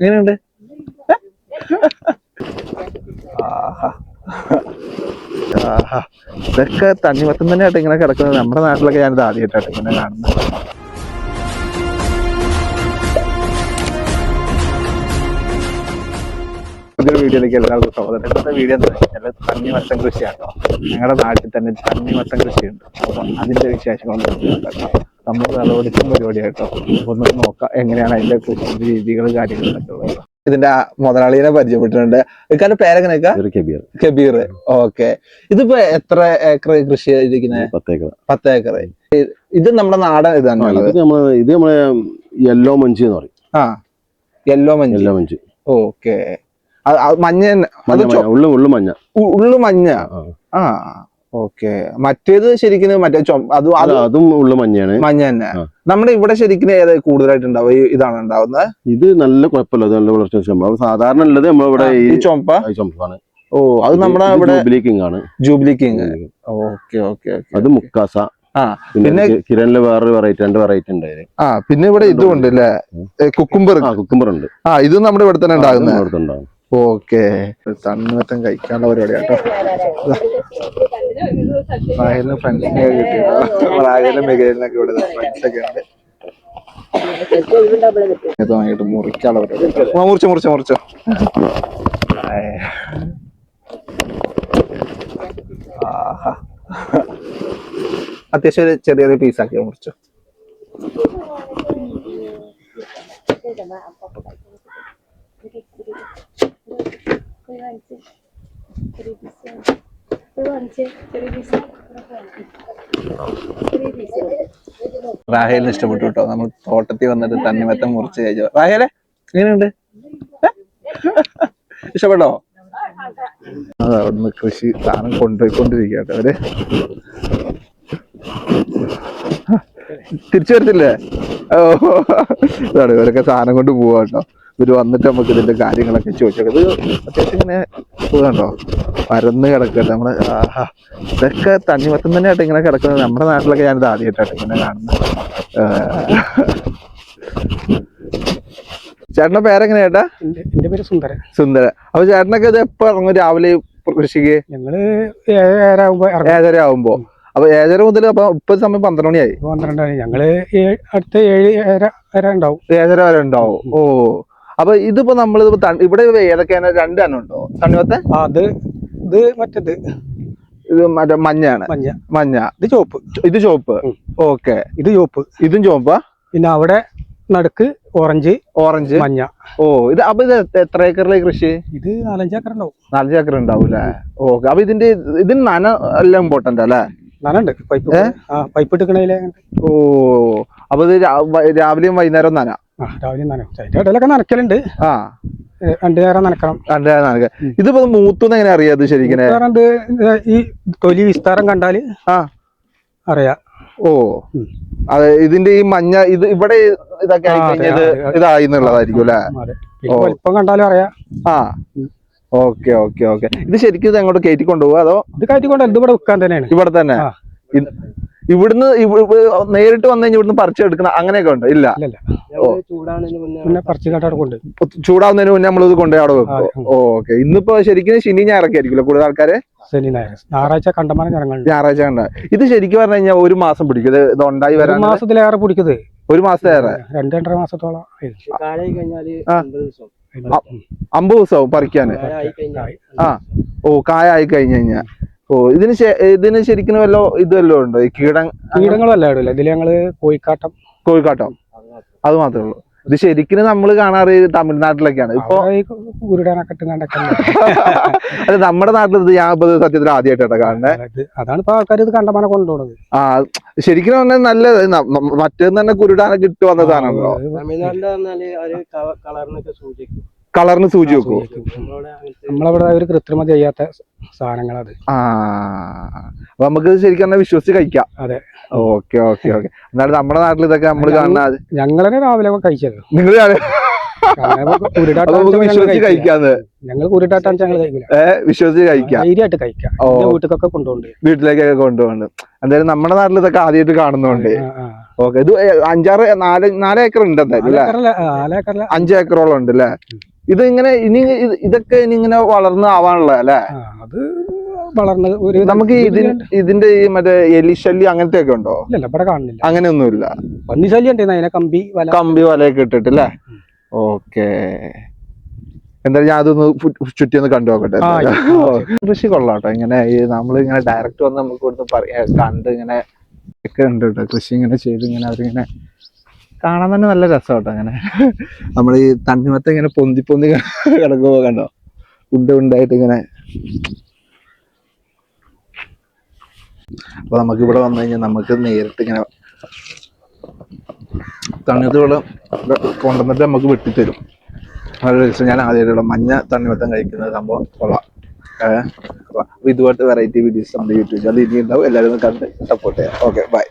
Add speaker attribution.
Speaker 1: എങ്ങനെയുണ്ട്. ഇതൊക്കെ തണ്ണിമത്തം തന്നെയായിട്ട് ഇങ്ങനെ കിടക്കുന്നത്. നമ്മുടെ നാട്ടിലൊക്കെ ഞാനിത് ആദ്യമായിട്ടാണ് ഇങ്ങനെ കാണുന്നത്. പുതിയൊരു വീഡിയോയിലേക്ക് എല്ലാവർക്കും സ്വാഗതം. ഇന്നത്തെ വീഡിയോ എന്താ വെച്ചാൽ തണ്ണിമത്തം കൃഷിയാട്ടോ. ഞങ്ങളുടെ നാട്ടിൽ തന്നെ തണ്ണിമത്തം കൃഷിയുണ്ട്. അപ്പൊ അതിന്റെ വിശേഷങ്ങളൊന്നും നമ്മൾ വിളവെടുക്കുന്ന പരിപാടിയായിട്ടോ. ഒന്ന് നോക്കാം എങ്ങനെയാണ് അതിന്റെ കൃഷി രീതികൾ കാര്യങ്ങളൊക്കെ ഉള്ളത്. ഇതിന്റെ ആ മുതലാളിയെ പരിചയപ്പെട്ടിട്ടുണ്ട്. ഇക്കാരുടെ
Speaker 2: പേരെങ്ങനെ കബീർ.
Speaker 1: കബീർ. ഓക്കെ. ഇതിപ്പോ എത്ര ഏക്കർ കൃഷി ചെയ്തിരിക്കുന്നത് പത്ത് ഏക്കർ ഇത് നമ്മുടെ നാടൻ ഇതാണ്
Speaker 2: ഇത് നമ്മൾ യെല്ലോ മഞ്ചി എന്ന് പറയും.
Speaker 1: ആ. യെല്ലോ മഞ്ചി.
Speaker 2: യെല്ലോ മഞ്ചി.
Speaker 1: ഓക്കെ. മഞ്ഞ
Speaker 2: ഉള്ളു മഞ്ഞ.
Speaker 1: ഉള്ളു മഞ്ഞ.
Speaker 2: ആ.
Speaker 1: ഓക്കെ. മറ്റേത് ശരിക്കും മറ്റേ ചൊ- അത് അത്
Speaker 2: ഉള്ള മഞ്ഞയാണ്.
Speaker 1: മഞ്ഞ തന്നെ. നമ്മുടെ ഇവിടെ ശരിക്കും ഏത് കൂടുതലായിട്ട് ഉണ്ടാവും ഇതാണ് ഉണ്ടാവുന്നത്?
Speaker 2: ഇത് നല്ല കുഴപ്പമില്ല നല്ല വളർച്ച നമ്മൾ സാധാരണ ഉള്ളത് നമ്മളിവിടെ ഈ
Speaker 1: ചുമപ്പ?
Speaker 2: ചുമപ്പാണ്.
Speaker 1: ഓ അത് നമ്മുടെ ഇവിടെ
Speaker 2: ജൂബിലി കിങ് ആണ്.
Speaker 1: Jubilee king. Okay okay okay
Speaker 2: അത് മുക്കാസ. പിന്നെ കിരണിൽ വേറൊരു വെറൈറ്റി രണ്ട് വെറൈറ്റി ഉണ്ട്
Speaker 1: ആ പിന്നെ ഇവിടെ ഇതും ഉണ്ട് അല്ലേ കുക്കുംബർ.
Speaker 2: കുക്കുംബർ ഉണ്ട്.
Speaker 1: ആ ഇത് നമ്മുടെ ഇവിടെ തന്നെ ഉണ്ടാകുന്നത്.
Speaker 2: അടുത്തുണ്ടാവും
Speaker 1: ഓക്കെ. തണ്ണിമത്തം കഴിക്കാനുള്ള പരിപാടിയാട്ടോ. കേട്ടോ ഫ്രണ്ട്സിനെ കിട്ടി റായലിനും മികലിനൊക്കെ ഇവിടെ ഫ്രണ്ട്സൊക്കെ ഉണ്ട്. മുറിക്കാനുള്ള പരിപാടി. മുറിച്ചോ മുറിച്ചോ മുറിച്ചോ. അത്യാവശ്യം ഒരു ചെറിയ പീസാക്കി മുറിച്ചോ? റാഹേലിന് ഇഷ്ടപ്പെട്ടു കേട്ടോ. നമ്മൾ തോട്ടത്തിൽ വന്നിട്ട് തണ്ണിമത്തം മുറിച്ച് കഴിച്ചു. റാഹേലെ എങ്ങനെയുണ്ട്? ഇഷ്ടപ്പെട്ടോ? അവിടുന്ന് കൃഷി സാധനം കൊണ്ടുപോയിക്കൊണ്ടിരിക്കട്ടെ കേട്ടോ അവർ. തിരിച്ചു വരത്തില്ലേ? ഓ ഇവരൊക്കെ സാധനം കൊണ്ട് പോവാ ഇവർ വന്നിട്ട് നമുക്ക് ഇതിന്റെ കാര്യങ്ങളൊക്കെ ചോദിച്ചു ഇത് അത്യാവശ്യം ഇങ്ങനെ സുഖമുണ്ടോ? പരന്ന് കിടക്കട്ടെ നമ്മൾ ആഹാ. ഇതൊക്കെ തണ്ണിമത്തം തന്നെയായിട്ട് ഇങ്ങനെ കിടക്കുന്നത്. നമ്മുടെ നാട്ടിലൊക്കെ ഞാനിത് ആദ്യമായിട്ടാണ് ഇങ്ങനെ കാണുന്നത്. ചേട്ടന്റെ ചേട്ടന്റെ പേരെങ്ങനെ ചേട്ടാ?
Speaker 3: എന്റെ എന്റെ പേര് സുന്ദര
Speaker 1: സുന്ദര അപ്പൊ ചേട്ടനൊക്കെ ഇത് എപ്പോ ഇറങ്ങും? രാവിലെ കൃഷിക്ക്?
Speaker 3: ഞങ്ങൾ ഏഴര ഇറങ്ങും.
Speaker 1: ഏഴര ആവുമ്പോ അപ്പൊ ഏഴര മുതൽ അപ്പൊ ഇപ്പൊ സമയം പന്ത്രണ്ട് മണിയായി.
Speaker 3: പന്ത്രണ്ടാണ് ഞങ്ങൾ ഏഴ് അടുത്ത ഏഴ് ഏഴര വരെ ഉണ്ടാവും.
Speaker 1: ഏഴര വരെ ഉണ്ടാവും. ഓ. അപ്പൊ ഇതിപ്പോ നമ്മൾ ഇവിടെ ഏതൊക്കെയാണ് രണ്ടെണ്ണം ഉണ്ടോ?
Speaker 3: തണ്ണിമത്തെ? അത് ഇത് മറ്റേത്.
Speaker 1: ഇത് മറ്റേ മഞ്ഞാണ്
Speaker 3: മഞ്ഞ.
Speaker 1: മഞ്ഞ.
Speaker 3: ഇത് ചുവപ്പ്.
Speaker 1: ഇത് ചുവപ്പ്.
Speaker 3: ഉം.
Speaker 1: ഓക്കെ.
Speaker 3: ഇത് ചുവപ്പ്.
Speaker 1: ഇതും ചുവപ്പാ?
Speaker 3: പിന്നെ അവിടെ നടുക്ക് ഓറഞ്ച്
Speaker 1: ഓറഞ്ച്.
Speaker 3: മഞ്ഞ.
Speaker 1: ഓ ഇത് അപ്പൊ ഇത് എത്ര ഏക്കറിലെ കൃഷി?
Speaker 3: ഇത് നാലഞ്ച് ഏക്കർ ഉണ്ടാവും
Speaker 1: നാലഞ്ച് ഏക്കർ ഉണ്ടാവും അല്ലേ? ഓക്കെ. അപ്പൊ ഇതിന്റെ ഇതിന് നന എല്ലാം ഇമ്പോർട്ടന്റ് അല്ലേ?
Speaker 3: നനുണ്ട്. പൈപ്പ് പൈപ്പ് എടുക്കണേലേ
Speaker 1: ഓ അപ്പൊ ഇത് രാവിലെയും വൈകുന്നേരം നന.
Speaker 3: ആ. രാവിലെ നനയും അതിന്റെ ഇടയിലൊക്കെ നനക്കലുണ്ട്
Speaker 1: ആ.
Speaker 3: ഏ, രണ്ടു നേരം നനക്കണം.
Speaker 1: രണ്ട് നേരം നനക്ക ഇതിപ്പോ മൂത്തുന്ന് എങ്ങനെ അറിയാം ഇത് ശരിക്കും
Speaker 3: ഈ തൊലി വിസ്താരം കണ്ടാൽ
Speaker 1: ആ.
Speaker 3: അറിയാം.
Speaker 1: ഓ. അതെ ഇതിന്റെ ഈ മഞ്ഞ ഇത് ഇവിടെ ഇതൊക്കെ ആയി കഴിഞ്ഞത്. ഇതായി എന്നുള്ളതായിരിക്കും അല്ലെ?
Speaker 3: വലിപ്പം കണ്ടാലും അറിയാം.
Speaker 1: ആ. Okay okay okay. ഇത് ശരിക്കും ഇത് അങ്ങോട്ട് കയറ്റി കൊണ്ടുപോകുക അതോ?
Speaker 3: ഇത് കയറ്റിക്കൊണ്ട് ഇത് ഇവിടെ വിൽക്കാൻ തന്നെയാണ്.
Speaker 1: ഇവിടെ തന്നെ. ഇവിടുന്ന് ഇവ- ഇവ- നേരിട്ട് വന്നു കഴിഞ്ഞാൽ ഇവിടുന്ന് പറിച്ചെടുക്കുന്ന അങ്ങനെയൊക്കെ ഉണ്ട്. ഇല്ല. ചൂടാവുന്നതിന് മുന്നേ നമ്മളിത് കൊണ്ടുപോയി അവിടെ വെക്കും. ഓക്കെ. ഇന്നിപ്പോ ശരിക്കും ശനി ഞായറൊക്കെ കൂടുതൽ ആൾക്കാരെ?
Speaker 3: ശനി ഞായർ ഞായറാഴ്ച കണ്ടമാനം
Speaker 1: ഞായറാഴ്ച കണ്ട ഇത് ശരിക്കും പറഞ്ഞു കഴിഞ്ഞാൽ ഒരു മാസം പിടിക്കും. ഇത് ഉണ്ടായി
Speaker 3: ഒരു
Speaker 1: വരാൻ
Speaker 3: മാസത്തിലേറെ പിടിക്കുന്നത്
Speaker 1: ഒരു മാസത്തേറെ
Speaker 3: രണ്ട് രണ്ടര മാസത്തോളം.
Speaker 1: അമ്പത് ദിവസവും പറിക്കാന്?
Speaker 3: ആയി.
Speaker 1: ആ. ഓ കായ ആയി കഴിഞ്ഞു കഴിഞ്ഞാ. ഓ ഇതിന് ഇതിന് ശരിക്കും വല്ല ഇതല്ലോ ഉണ്ടോ? ഈ കീടം
Speaker 3: കീടങ്ങളല്ല ഇടില്ല ഇതിൽ ഞങ്ങൾ കോഴിക്കാട്ടം.
Speaker 1: കോഴിക്കാട്ടം. അത് മാത്രമേ ഉള്ളൂ. ഇത് ശരിക്കും നമ്മൾ കാണാറ് തമിഴ്നാട്ടിലൊക്കെയാണ്. ഇപ്പൊ അല്ല നമ്മുടെ നാട്ടിൽ ഇത് ഞാൻ ഇപ്പൊ സത്യത്തിൽ ആദ്യമായിട്ടാണ് കാണുന്നത്
Speaker 3: അതാണ് ഇപ്പൊ ആൾക്കാർ ഇത് കണ്ടമാനം കൊണ്ടുപോകുന്നത്
Speaker 1: ആ ശരിക്കും പറഞ്ഞാൽ നല്ലത്. ന- ന- മറ്റേന്ന് തന്നെ കുരുടാനൊക്കെ ഇട്ട് വന്ന സാധനമാണല്ലോ.
Speaker 4: ഒരു കളറിനൊക്കെ സൂചിക്കും
Speaker 1: കളറിന് സൂചി വെക്കൂ
Speaker 4: നമ്മളവിടെ
Speaker 3: ഒരു കൃത്രിമ ചെയ്യാത്ത സാധനങ്ങൾ അത്
Speaker 1: ആ അപ്പൊ നമുക്ക് ഇത് ശരിക്കും പറഞ്ഞാൽ വിശ്വസിച്ച് കഴിക്കാം.
Speaker 3: അതെ.
Speaker 1: Okay okay okay. എന്നാലും നമ്മുടെ നാട്ടിൽ ഇതൊക്കെ നമ്മൾ കാണുന്ന
Speaker 3: ഞങ്ങൾ തന്നെ രാവിലെ കഴിച്ചത്
Speaker 1: നിങ്ങൾ
Speaker 3: ഞങ്ങൾ ഞങ്ങൾ കഴിക്കില്ല.
Speaker 1: ഏഹ് വിശ്വസിച്ച് കഴിക്കാം.
Speaker 3: ധൈര്യമായിട്ട് കഴിക്കാം.
Speaker 1: ഓ.
Speaker 3: എന്റെ വീട്ടിലൊക്കെ കൊണ്ടുപോകുന്നുണ്ട്
Speaker 1: വീട്ടിലേക്കൊക്കെ കൊണ്ടുപോകുന്നുണ്ട് എന്തായാലും നമ്മുടെ നാട്ടിൽ ഇതൊക്കെ ആദ്യമായിട്ട് കാണുന്നുണ്ട്. ഓക്കെ ഇത് അഞ്ചാറ് നാല് നാല് ഏക്കർ ഉണ്ട് എന്തായാലും അഞ്ച് ഏക്കറോളം ഉണ്ട് അല്ലേ ഇത് ഇങ്ങനെ ഇനി ഇതൊക്കെ ഇനി ഇങ്ങനെ വളർന്ന് ആവാനുള്ള അല്ലേ?
Speaker 3: അത് വളർന്ന് ഒരു
Speaker 1: നമുക്ക് ഇതിന് ഇതിന്റെ ഈ മറ്റേ എലിശല്യം അങ്ങനത്തെ ഒക്കെ ഉണ്ടോ?
Speaker 3: ഇല്ല ഇവിടെ കാണുന്നില്ല.
Speaker 1: അങ്ങനെയൊന്നുമില്ല.
Speaker 3: ഒന്നുമില്ല പന്നിശല്യം അതിനെ കമ്പി വല.
Speaker 1: കമ്പി വലയൊക്കെ ഇട്ടിട്ട് അല്ലേ? ഓക്കെ. എന്തായാലും ഞാൻ അതൊന്ന് ചുറ്റി ഒന്ന് കണ്ടു നോക്കട്ടെ കൃഷി കൊള്ളാട്ടോ. ഇങ്ങനെ ഈ നമ്മൾ ഇങ്ങനെ ഡയറക്റ്റ് വന്ന് നമുക്ക് കൊടുത്ത് പറയാ കണ്ട് ഇങ്ങനെ ഒക്കെ ഉണ്ട് കേട്ടോ. കൃഷി ഇങ്ങനെ ചെയ്ത് ഇങ്ങനെ അവരിങ്ങനെ കാണാൻ തന്നെ നല്ല രസമാട്ടോ അങ്ങനെ. നമ്മൾ ഈ തണ്ണിമത്തം ഇങ്ങനെ പൊന്തി പൊന്തി കിടക്കുമ്പോ കണ്ടോ? ഉണ്ട ഉണ്ടായിട്ട് ഇങ്ങനെ. അപ്പൊ നമുക്ക് ഇവിടെ വന്നു കഴിഞ്ഞാൽ നമുക്ക് നേരിട്ട് ഇങ്ങനെ തണ്ണിമത്തം വെള്ളം കൊണ്ടുവന്നിട്ട് നമുക്ക് വെട്ടിത്തരും. നല്ല രസം ഞാൻ ആദ്യമായിട്ടുള്ള മഞ്ഞ തണ്ണിമത്തം കഴിക്കുന്ന സംഭവം കൊള്ളാം. അപ്പൊ ഇതുപോലത്തെ വെറൈറ്റി വീഡിയോസ് നമ്മുടെ യൂട്യൂബ് ചാനൽ ഇനി ഉണ്ടാവും എല്ലാവരും കണ്ട് സപ്പോർട്ട് ചെയ്യാം. Okay bye